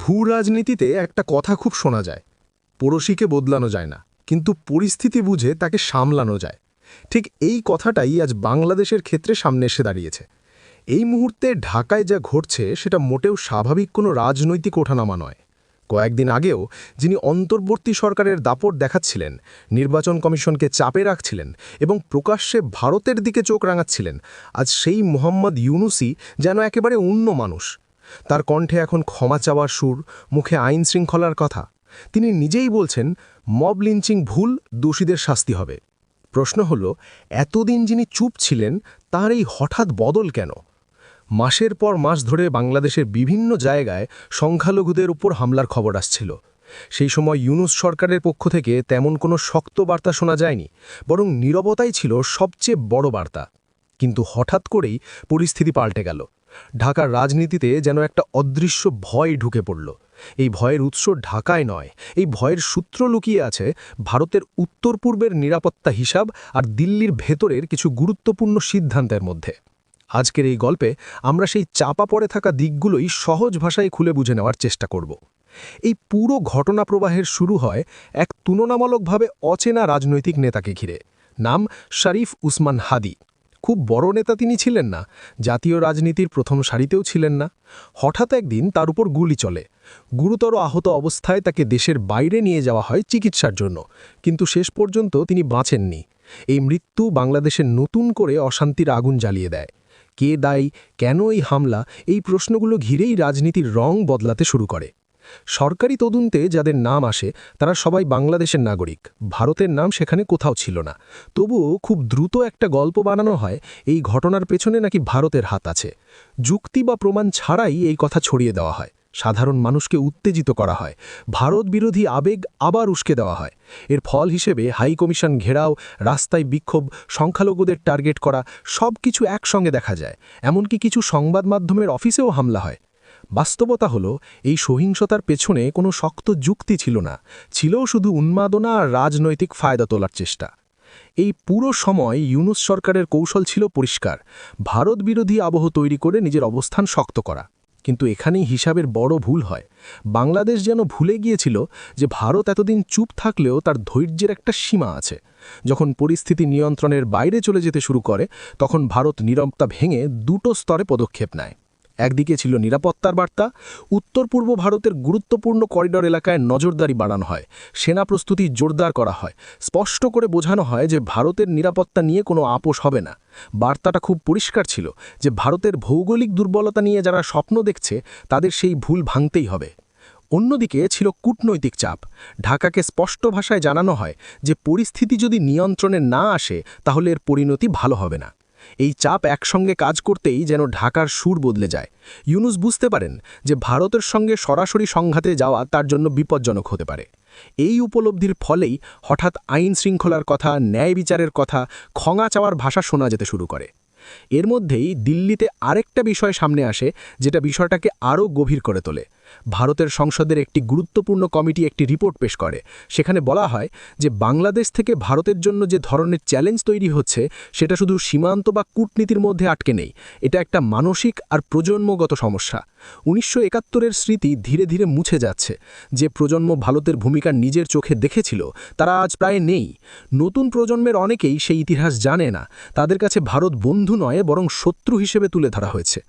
ভূ রাজনীতিতে একটা কথা খুব শোনা যায়। পড়শিকে বদলানো যায় না, কিন্তু পরিস্থিতি বুঝে তাকে সামলানো যায়। ঠিক এই কথাটাই আজ বাংলাদেশের ক্ষেত্রে সামনে এসে দাঁড়িয়েছে। এই মুহূর্তে ঢাকায় যা ঘটছে সেটা মোটেও স্বাভাবিক কোনো রাজনৈতিক ওঠানামা নয়। কয়েকদিন আগেও যিনি অন্তর্বর্তী সরকারের দাপট দেখাচ্ছিলেন, নির্বাচন কমিশনকে চাপে রাখছিলেন এবং প্রকাশ্যে ভারতের দিকে চোখ রাঙাচ্ছিলেন, আজ সেই মোহাম্মদ ইউনুসি যেন একেবারে অন্য মানুষ। তার কণ্ঠে এখন ক্ষমা চাওয়ার সুর, মুখে আইন শৃঙ্খলার কথা। তিনি নিজেই বলছেন, মব লিঞ্চিং ভুল, দোষীদের শাস্তি হবে। প্রশ্ন হল, এতদিন যিনি চুপ ছিলেন, তার এই হঠাৎ বদল কেন? মাসের পর মাস ধরে বাংলাদেশের বিভিন্ন জায়গায় সংখ্যালঘুদের উপর হামলার খবর আসছিল। সেই সময় ইউনুস সরকারের পক্ষ থেকে তেমন কোনো শক্ত বার্তা শোনা যায়নি, বরং নীরবতাই ছিল সবচেয়ে বড় বার্তা। কিন্তু হঠাৎ করেই পরিস্থিতি পাল্টে গেল। ঢাকার রাজনীতিতে যেন একটা অদৃশ্য ভয় ঢুকে পড়ল। এই ভয়ের উৎস ঢাকায় নয়, এই ভয়ের সূত্র লুকিয়ে আছে ভারতের উত্তর পূর্বের নিরাপত্তা হিসাব আর দিল্লির ভেতরের কিছু গুরুত্বপূর্ণ সিদ্ধান্তের মধ্যে। আজকের এই গল্পে আমরা সেই চাপা পড়ে থাকা দিকগুলোই সহজ ভাষায় খুলে বুঝে নেওয়ার চেষ্টা করব। এই পুরো ঘটনা প্রবাহের শুরু হয় এক তুলনামূলকভাবে অচেনা রাজনৈতিক নেতাকে ঘিরে। নাম শরীফ উসমান হাদি। খুব বড় নেতা তিনি ছিলেন না, জাতীয় রাজনীতির প্রথম সারিতেও ছিলেন না। হঠাৎ একদিন তার উপর গুলি চলে। গুরুতর আহত অবস্থায় তাকে দেশের বাইরে নিয়ে যাওয়া হয় চিকিৎসার জন্য, কিন্তু শেষ পর্যন্ত তিনি বাঁচেননি। এই মৃত্যু বাংলাদেশের নতুন করে অশান্তির আগুন জ্বালিয়ে দেয়। কে দায়ী, কেন এই হামলা, এই প্রশ্নগুলো ঘিরেই রাজনীতির রং বদলাতে শুরু করে। সরকারি তদন্তে যাদের নাম আসে, তারা সবাই বাংলাদেশের নাগরিক। ভারতের নাম সেখানে কোথাও ছিল না। তবুও খুব দ্রুত একটা গল্প বানানো হয়, এই ঘটনার পেছনে নাকি ভারতের হাত আছে। যুক্তি বা প্রমাণ ছাড়াই এই কথা ছড়িয়ে দেওয়া হয়। সাধারণ মানুষকে উত্তেজিত করা হয়। ভারত বিরোধী আবেগ আবার উস্কে দেওয়া হয়। এর ফল হিসেবে হাই কমিশন ঘেরাও, রাস্তায় বিক্ষোভ, সংখ্যালঘুদের টার্গেট করা সব কিছু একসঙ্গে দেখা যায়। এমনকি কিছু সংবাদ মাধ্যমের অফিসেও হামলা হয়। বাস্তবতা হল, এই সহিংসতার পেছনে কোনো শক্ত যুক্তি ছিল না ছিল শুধু উন্মাদনা আর রাজনৈতিক ফায়দা তোলার চেষ্টা। এই পুরো সময় ইউনুস সরকারের কৌশল ছিল পরিষ্কার, ভারত বিরোধী আবহ তৈরি করে নিজের অবস্থান শক্ত করা। কিন্তু এখানেই হিসাবের বড় ভুল হয়। বাংলাদেশ যেন ভুলে গিয়েছিল যে ভারত এতদিন চুপ থাকলেও তার ধৈর্যের একটা সীমা আছে। যখন পরিস্থিতি নিয়ন্ত্রণের বাইরে চলে যেতে শুরু করে, তখন ভারত নীরবতা ভেঙে দুটো স্তরে পদক্ষেপ নেয়। একদিকে ছিল নিরাপত্তার বার্তা উত্তর পূর্ব ভারতের গুরুত্বপূর্ণ করিডর এলাকায় নজরদারি বাড়ানো হয়, সেনা প্রস্তুতি জোরদার করা হয়। স্পষ্ট করে বোঝানো হয় যে ভারতের নিরাপত্তা নিয়ে কোনো আপোষ হবে না। বার্তাটা খুব পরিষ্কার ছিল যে ভারতের ভৌগোলিক দুর্বলতা নিয়ে যারা স্বপ্ন দেখছে, তাদের সেই ভুল ভাঙতেই হবে। অন্যদিকে ছিল কূটনৈতিক চাপ। ঢাকাকে স্পষ্ট ভাষায় জানানো হয় যে পরিস্থিতি যদি নিয়ন্ত্রণে না আসে, তাহলে এর পরিণতি ভালো হবে না। এই চাপ একসঙ্গে কাজ করতেই যেন ঢাকার সুর বদলে যায়। ইউনুস বুঝতে পারেন যে ভারতের সঙ্গে সরাসরি সংঘাতে যাওয়া তার জন্য বিপজ্জনক হতে পারে। এই উপলব্ধির ফলেই হঠাৎ আইন শৃঙ্খলার কথা, ন্যায় বিচারের কথা, খঙা চাওয়ার ভাষা শোনা যেতে শুরু করে। এর মধ্যেই দিল্লিতে আরেকটা বিষয় সামনে আসে, যেটা বিষয়টাকে আরও গভীর করে তোলে। ভারতের সংসদের একটি গুরুত্বপূর্ণ কমিটি একটি রিপোর্ট পেশ করে। সেখানে বলা হয় যে, বাংলাদেশ থেকে ভারতের জন্য যে ধরনের চ্যালেঞ্জ তৈরি হচ্ছে, সেটা শুধু সীমান্ত বা কূটনীতির মধ্যে আটকে নেই। এটা একটা মানসিক আর প্রজন্মগত সমস্যা। উনিশশো একাত্তরের স্মৃতি ধীরে ধীরে মুছে যাচ্ছে। যে প্রজন্ম ভারতের ভূমিকা নিজের চোখে দেখেছিল, তারা আজ প্রায় নেই। নতুন প্রজন্মের অনেকেই সেই ইতিহাস জানে না। তাদের কাছে ভারত বন্ধু নয়, বরং শত্রু হিসেবে তুলে ধরা হয়েছে।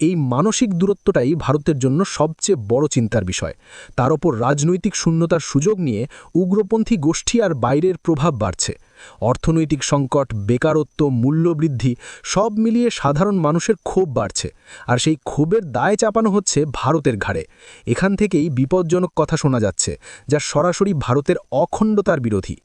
এই মানসিক দূরত্বটাই ভারতের জন্য সবচেয়ে বড় চিন্তার বিষয়। তার ওপর রাজনৈতিক শূন্যতার সুযোগ নিয়ে উগ্রপন্থী গোষ্ঠী আর বাইরের প্রভাব বাড়ছে। অর্থনৈতিক সংকট, বেকারত্ব, মূল্যবৃদ্ধি সব মিলিয়ে সাধারণ মানুষের ক্ষোভ বাড়ছে। আর সেই ক্ষোভের দায় চাপানো হচ্ছে ভারতের ঘাড়ে। এখান থেকেই বিপজ্জনক কথা শোনা যাচ্ছে, যা সরাসরি ভারতের অখণ্ডতার বিরোধী।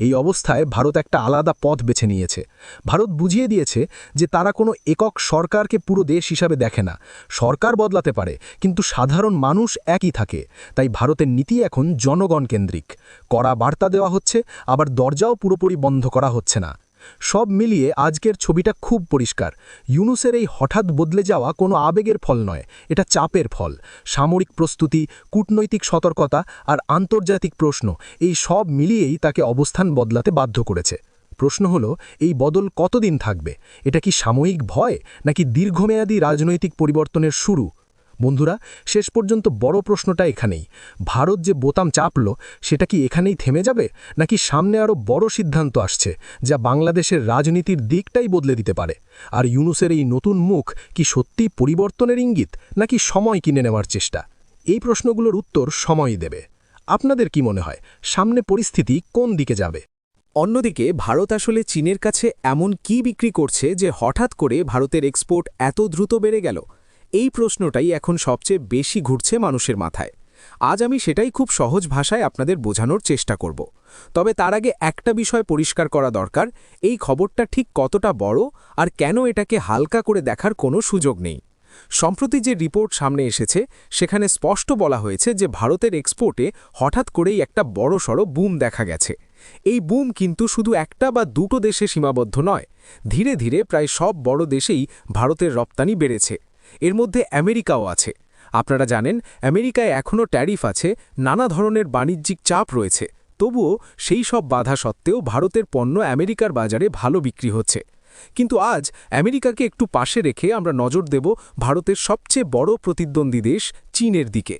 এই অবস্থায় ভারত একটা আলাদা পথ বেছে নিয়েছে। ভারত বুঝিয়ে দিয়েছে যে তারা কোনো একক সরকারকে পুরো দেশ হিসাবে দেখে না। সরকার বদলাতে পারে, কিন্তু সাধারণ মানুষ একই থাকে। তাই ভারতের নীতি এখন জনগণ কেন্দ্রিক। কড়া বার্তা দেওয়া হচ্ছে, আবার দরজাও পুরোপুরি বন্ধ করা হচ্ছে না। সব মিলিয়ে আজকের ছবিটা খুব পরিষ্কার। ইউনুসের এই হঠাৎ বদলে যাওয়া কোনো আবেগের ফল নয়, এটা চাপের ফল। সামরিক প্রস্তুতি, কূটনৈতিক সতর্কতা আর আন্তর্জাতিক প্রশ্ন, এই সব মিলিয়েই তাকে অবস্থান বদলাতে বাধ্য করেছে। প্রশ্ন হলো, এই বদল কতদিন থাকবে? এটা কি সাময়িক ভয় নাকি দীর্ঘমেয়াদী রাজনৈতিক পরিবর্তনের শুরু? বন্ধুরা, শেষ পর্যন্ত বড় প্রশ্নটা এখানেই। ভারত যে বোতাম চাপল, সেটা কি এখানেই থেমে যাবে? নাকি সামনে আরও বড় সিদ্ধান্ত আসছে, যা বাংলাদেশের রাজনীতির দিকটাই বদলে দিতে পারে? আর ইউনুসের এই নতুন মুখ কি সত্যি পরিবর্তনের ইঙ্গিত, নাকি সময় কিনে নেওয়ার চেষ্টা? এই প্রশ্নগুলোর উত্তর সময়ই দেবে। আপনাদের কি মনে হয়, সামনে পরিস্থিতি কোন দিকে যাবে? অন্যদিকে, ভারত আসলে চীনের কাছে এমন কি বিক্রি করছে যে হঠাৎ করে ভারতের এক্সপোর্ট এত দ্রুত বেড়ে গেল? এই প্রশ্নটাই এখন সবচেয়ে বেশি ঘুরছে মানুষের মাথায়। আজ আমি সেটাই খুব সহজ ভাষায় আপনাদের বোঝানোর চেষ্টা করব। তবে তার আগে একটা বিষয় পরিষ্কার করা দরকার, এই খবরটা ঠিক কতটা বড় আর কেন এটাকে হালকা করে দেখার কোনো সুযোগ নেই। সম্প্রতি যে রিপোর্ট সামনে এসেছে, সেখানে স্পষ্ট বলা হয়েছে যে ভারতের এক্সপোর্টে হঠাৎ করেই একটা বড়সড় বুম দেখা গেছে। এই বুম কিন্তু শুধু একটা বা দুটো দেশে সীমাবদ্ধ নয়, ধীরে ধীরে প্রায় সব বড় দেশেই ভারতের রপ্তানি বেড়েছে। এর মধ্যে আমেরিকাও আছে। আপনারা জানেন, আমেরিকায় এখনও ট্যারিফ আছে, নানা ধরনের বাণিজ্যিক চাপ রয়েছে। তবুও সেই সব বাধা সত্ত্বেও ভারতের পণ্য আমেরিকার বাজারে ভালো বিক্রি হচ্ছে। কিন্তু আজ আমেরিকাকে একটু পাশে রেখে আমরা নজর দেব ভারতের সবচেয়ে বড় প্রতিদ্বন্দ্বী দেশ চীনের দিকে।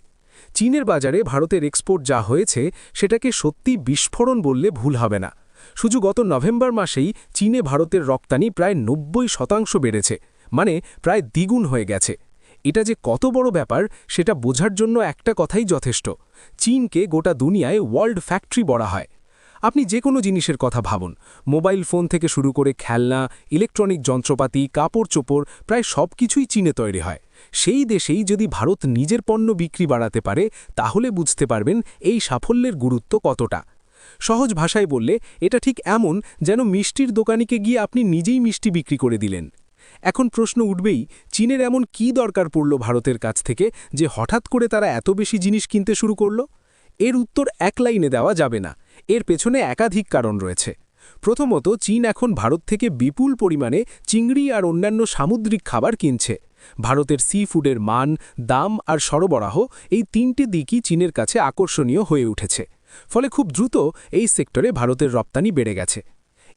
চীনের বাজারে ভারতের এক্সপোর্ট যা হয়েছে, সেটাকে সত্যি বিস্ফোরণ বললে ভুল হবে না। শুধু গত নভেম্বর মাসেই চীনে ভারতের রপ্তানি প্রায় নব্বই শতাংশ বেড়েছে। মানে প্রায় দ্বিগুণ হয়ে গেছে। এটা যে কত বড় ব্যাপার, সেটা বোঝার জন্য একটা কথাই যথেষ্ট। চীনকে গোটা দুনিয়ায় ওয়ার্ল্ড ফ্যাক্টরি বলা হয়। আপনি যে কোনো জিনিসের কথা ভাবুন। মোবাইল ফোন থেকে শুরু করে খেলনা, ইলেকট্রনিক যন্ত্রপাতি কাপড় চোপড় প্রায় সব কিছুই চীনে তৈরি হয়। সেই দেশেই যদি ভারত নিজের পণ্য বিক্রি বাড়াতে পারে, তাহলে বুঝতে পারবেন এই সাফল্যের গুরুত্ব কতটা। সহজ ভাষায় বললে, এটা ঠিক এমন যেন মিষ্টির দোকানিকে গিয়ে আপনি নিজেই মিষ্টি বিক্রি করে দিলেন। এখন প্রশ্ন উঠবেই, চীনের এমন কি দরকার পড়ল ভারতের কাছ থেকে যে হঠাৎ করে তারা এত বেশি জিনিস কিনতে শুরু করল? এর উত্তর এক লাইনে দেওয়া যাবে না। এর পেছনে একাধিক কারণ রয়েছে। প্রথমত, চীন এখন ভারত থেকে বিপুল পরিমাণে চিংড়ি আর অন্যান্য সামুদ্রিক খাবার কিনছে। ভারতের সি ফুডের মান, দাম আর সরবরাহ এই তিনটি দিকই চীনের কাছে আকর্ষণীয় হয়ে উঠেছে। ফলে খুব দ্রুত এই সেক্টরে ভারতের রপ্তানি বেড়ে গেছে।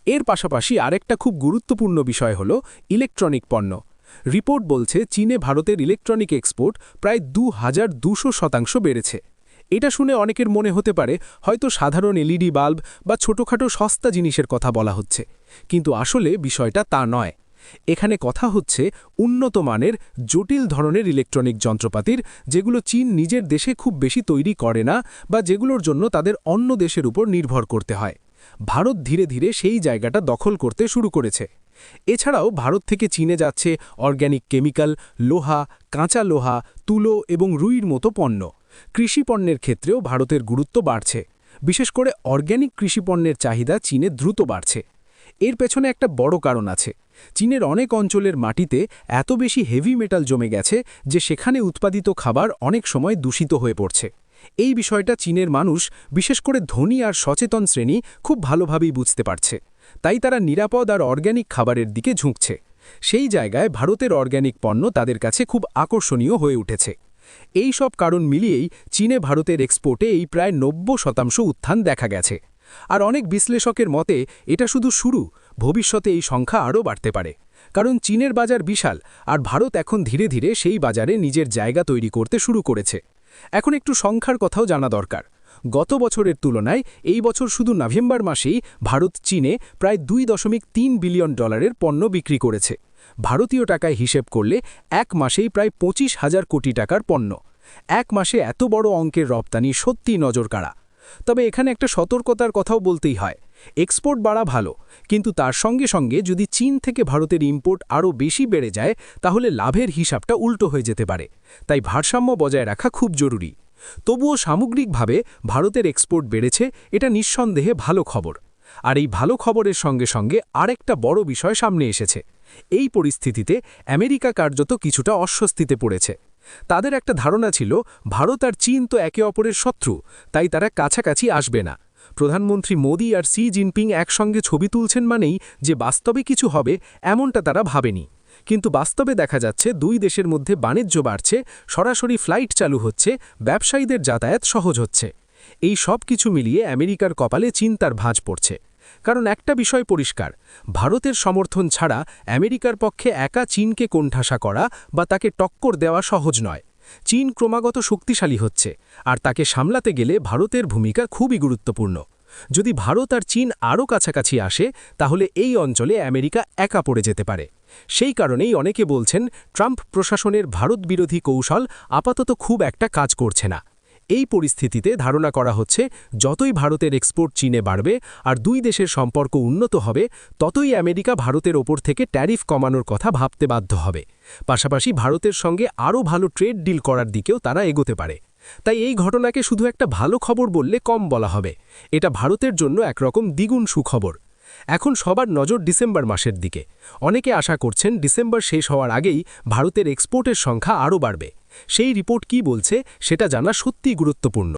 এর পাশাপাশি আরেকটা খুব গুরুত্বপূর্ণ বিষয় হল ইলেকট্রনিক পণ্য। রিপোর্ট বলছে, চীনে ভারতের ইলেকট্রনিক এক্সপোর্ট প্রায় দু হাজার দুশো শতাংশ বেড়েছে। এটা শুনে অনেকের মনে হতে পারে, হয়তো সাধারণ এলইডি বাল্ব বা ছোটখাটো সস্তা জিনিসের কথা বলা হচ্ছে। কিন্তু আসলে বিষয়টা তা নয়। এখানে কথা হচ্ছে উন্নত মানের, জটিল ধরনের ইলেকট্রনিক যন্ত্রপাতির, যেগুলো চীন নিজের দেশে খুব বেশি তৈরি করে না বা যেগুলোর জন্য তাদের অন্য দেশের উপর নির্ভর করতে হয়। ভারত ধীরে ধীরে সেই জায়গাটা দখল করতে শুরু করেছে। এছাড়াও ভারত থেকে চীনে যাচ্ছে অর্গ্যানিক কেমিক্যাল, লোহা, কাঁচা লোহা, তুলো এবং রুইর মতো পণ্য। কৃষিপণ্যের ক্ষেত্রেও ভারতের গুরুত্ব বাড়ছে। বিশেষ করে অর্গ্যানিক কৃষিপণ্যের চাহিদা চীনে দ্রুত বাড়ছে। এর পেছনে একটা বড় কারণ আছে। চীনের অনেক অঞ্চলের মাটিতে এত বেশি হেভি মেটাল জমে গেছে যে সেখানে উৎপাদিত খাবার অনেক সময় দূষিত হয়ে পড়ছে। এই বিষয়টা চীনের মানুষ, বিশেষ করে ধনী আর সচেতন শ্রেণি, খুব ভালোভাবেই বুঝতে পারছে। তাই তারা নিরাপদ আর অর্গ্যানিক খাবারের দিকে ঝুঁকছে। সেই জায়গায় ভারতের অর্গ্যানিক পণ্য তাদের কাছে খুব আকর্ষণীয় হয়ে উঠেছে। এই সব কারণ মিলিয়েই চীনে ভারতের এক্সপোর্টে এই প্রায় নব্য শতাংশ উত্থান দেখা গেছে। আর অনেক বিশ্লেষকের মতে, এটা শুধু শুরু, ভবিষ্যতে এই সংখ্যা আরও বাড়তে পারে। কারণ চীনের বাজার বিশাল, আর ভারত এখন ধীরে ধীরে সেই বাজারে নিজের জায়গা তৈরি করতে শুরু করেছে। এখন একটু সংখ্যার কথাও জানা দরকার। গত বছরের তুলনায় এই বছর শুধু নভেম্বর মাসেই ভারত চীনে প্রায় দুই দশমিক তিন বিলিয়ন ডলারের পণ্য বিক্রি করেছে। ভারতীয় টাকায় হিসেব করলে এক মাসেই প্রায় পঁচিশ হাজার কোটি টাকার পণ্য। এক মাসে এত বড় অঙ্কের রপ্তানি সত্যি নজর কাড়া তবে এখানে একটা সতর্কতার কথাও বলতেই হয়। এক্সপোর্ট বাড়া ভালো, কিন্তু তার সঙ্গে সঙ্গে যদি চীন থেকে ভারতের ইম্পোর্ট আরও বেশি বেড়ে যায়, তাহলে লাভের হিসাবটা উল্টো হয়ে যেতে পারে। তাই ভারসাম্য বজায় রাখা খুব জরুরি। তবুও সামগ্রিকভাবে ভারতের এক্সপোর্ট বেড়েছে, এটা নিঃসন্দেহে ভালো খবর। আর এই ভালো খবরের সঙ্গে সঙ্গে আরেকটা বড় বিষয় সামনে এসেছে। এই পরিস্থিতিতে আমেরিকা কার্যত কিছুটা অস্বস্তিতে পড়েছে। তাদের একটা ধারণা ছিল, ভারত আর চীন তো একে অপরের শত্রু, তাই তারা কাছাকাছি আসবে না। প্রধানমন্ত্রী মোদি আর সি জিনপিং একসঙ্গে ছবি তুলছেন মানেই যে বাস্তবে কিছু হবে এমনটা তারা ভাবেনি। কিন্তু বাস্তবে দেখা যাচ্ছে দুই দেশের মধ্যে বাণিজ্য বাড়ছে, সরাসরি ফ্লাইট চালু হচ্ছে, ব্যবসায়ীদের যাতায়াত সহজ হচ্ছে। এই সব কিছু মিলিয়ে আমেরিকার কপালে চিন্তার ভাঁজ পড়ছে। কারণ একটা বিষয় পরিষ্কার, ভারতের সমর্থন ছাড়া আমেরিকার পক্ষে একা চীনকে কোণঠাসা করা বা তাকে টক্কর দেওয়া সহজ নয়। চীন ক্রমাগত শক্তিশালী হচ্ছে, আর তাকে সামলাতে গেলে ভারতের ভূমিকা খুবই গুরুত্বপূর্ণ। যদি ভারত আর চীন আরও কাছাকাছি আসে, তাহলে এই অঞ্চলে আমেরিকা একা পড়ে যেতে পারে। সেই কারণেই অনেকে বলছেন, ট্রাম্প প্রশাসনের ভারত বিরোধী কৌশল আপাতত খুব একটা কাজ করছে না। এই পরিস্থিতিতে ধারণা করা হচ্ছে, যতই ভারতের এক্সপোর্ট চীনে বাড়বে আর দুই দেশের সম্পর্ক উন্নত হবে, ততই আমেরিকা ভারতের ওপর থেকে ট্যারিফ কমানোর কথা ভাবতে বাধ্য হবে। পাশাপাশি ভারতের সঙ্গে আরও ভালো ট্রেড ডিল করার দিকেও তারা এগোতে পারে। তাই এই ঘটনাকে শুধু একটা ভালো খবর বললে কম বলা হবে। এটা ভারতের জন্য একরকম দ্বিগুণ সুখবর। এখন সবার নজর ডিসেম্বর মাসের দিকে। অনেকে আশা করছেন ডিসেম্বর শেষ হওয়ার আগেই ভারতের এক্সপোর্টের সংখ্যা আরও বাড়বে। সেই রিপোর্ট কি বলছে সেটা জানা সত্যিই গুরুত্বপূর্ণ।